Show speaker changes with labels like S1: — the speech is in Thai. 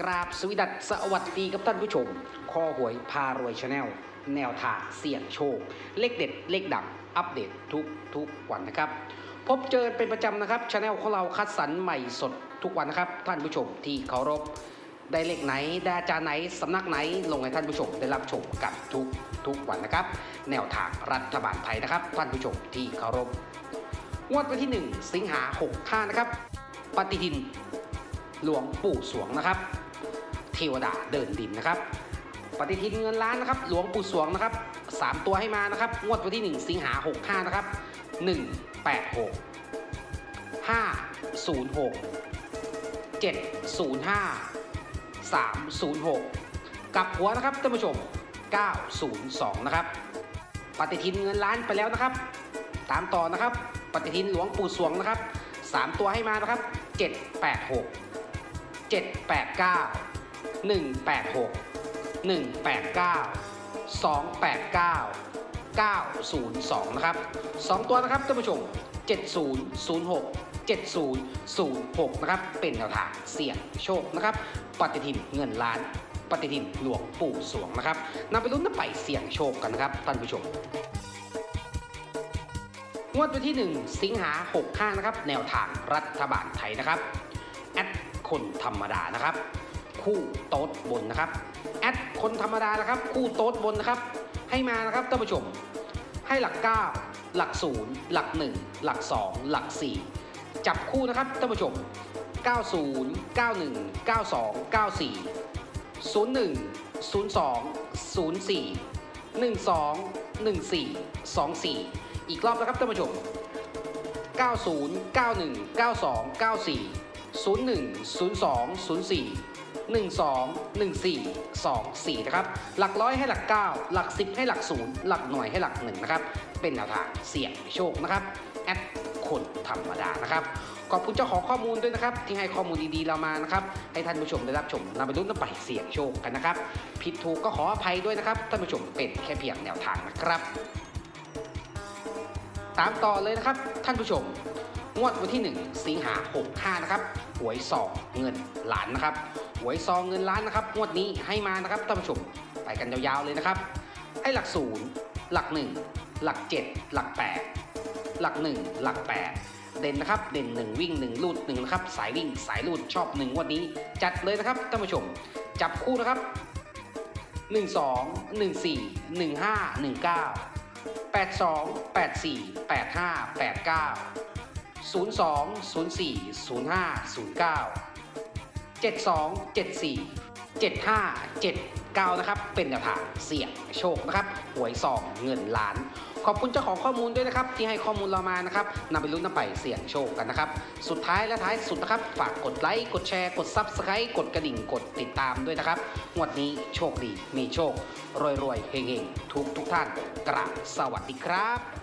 S1: กราบสวีดัสสวัสดีกับท่านผู้ชมคอหวยพารวยชาแนลแนวทางเสี่ยงโชค เลขเด็ด เลขดังอัปเดตทุกทุกวันนะครับ พบเจอเป็นประจำนะครับชาแนลของเราคัดสรรใหม่สดทุกวันนะครับ ท่านผู้ชมที่เคารพได้เลขไหนได้อาจารย์ไหนสำนักไหน ลงให้ท่านผู้ชมได้รับชมกันทุกทุกวันนะครับ แนวทางรัฐบาลไทยนะครับ ท่านผู้ชมที่เคารพงวดวันที่ 1 สิงหา65นะครับ ปฏิทินหลวงปู่สวงนะครับ เทวดาเดินดินนะครับ ปฏิทินเงินล้านนะครับ หลวงปู่สวงนะครับสามตัวให้มานะครับ งวดวันที่ 1 สิงหา 65 นะครับ 186 506 705 306 กับหัวนะครับท่านผู้ชม 902 นะครับ ปฏิทินเงินล้านไปแล้วนะครับ ตามต่อนะครับ ปฏิทินหลวงปู่สวงนะครับ 3 ตัวให้มานะครับ 786 789 186 189 289 902 นะครับ 2 ตัวนะครับท่านผู้ชม 7006 7006 นะครับ เป็นแนวทางเสี่ยงโชคนะครับ ปฏิทินเงินล้าน ปฏิทินหลวงปู่สวงนะครับนำไปลุ้นนำไปเสี่ยงโชคกันนะครับท่านผู้ชมงวดวันที่ 1 สิงหา 65 นะครับ แนวทางรัฐบาลไทยนะครับ แอดคนธรรมดานะครับ คู่โต๊ดบนนะครับแอดคนธรรมดานะครับ คู่โต๊ดบนนะครับ ให้มานะครับท่านผู้ชม ให้หลัก 9 หลัก 0 หลัก 1 หลัก 2 หลัก 4 จับคู่นะครับท่านผู้ชม 90 91 92 94 01 02 04 12 14 24 อีกรอบนะครับท่านผู้ชม 90 91 92 94 01 02 04 12 14 24 นะครับ หลักร้อยให้หลัก 9 หลัก 10 ให้หลัก 0 หลักหน่วยให้หลัก 1 นะครับ เป็นแนวทางเสี่ยงโชคนะครับ แอดคนธรรมดานะครับ ขอบคุณเจ้าของข้อมูลด้วยนะครับ ที่ให้ข้อมูลดีๆเรามานะครับ ให้ท่านผู้ชมได้รับชมนำไปรุ่นนำไปเสี่ยงโชคกันนะครับ ผิดถูกก็ขออภัยด้วยนะครับ ท่านผู้ชมเป็นแค่เพียงแนวทางนะครับ ตามต่อเลยนะครับ ท่านผู้ชม งวดวันที่ 1 สิงหา65นะครับหวยซองเงินล้านนะครับหวยซองเงินล้านนะครับงวดนี้ให้มานะครับท่านผู้ชมไปกันยาวๆเลยนะครับให้หลัก0หลัก 1 หลัก 7 หลัก 8 หลัก 1 หลัก 8 เด่นนะครับเด่น 1 วิ่ง 1 ลูด1นะครับสายวิ่งสายลูดชอบ1งวดนี้ จัดเลยนะครับท่านผู้ชม จับคู่นะครับ 12 14 15 19 82 84 85 89 02 04 05 09 72 74 75 79 นะครับ เป็นแนวทางเสี่ยงโชคนะครับหวยซองเงินล้าน ขอบคุณเจ้าของข้อมูลด้วยนะครับ ที่ให้ข้อมูลเรามานะครับนำไปลุ้นนำไปเสี่ยงโชคกันนะครับ สุดท้ายและท้ายสุดนะครับ ฝากกดไลค์ กดแชร์ กด Subscribe กดกระดิ่ง กดติดตามด้วยนะครับงวดนี้โชคดี มีโชค รวยๆเฮงๆ ทุกทุกท่านกราบสวัสดีครับ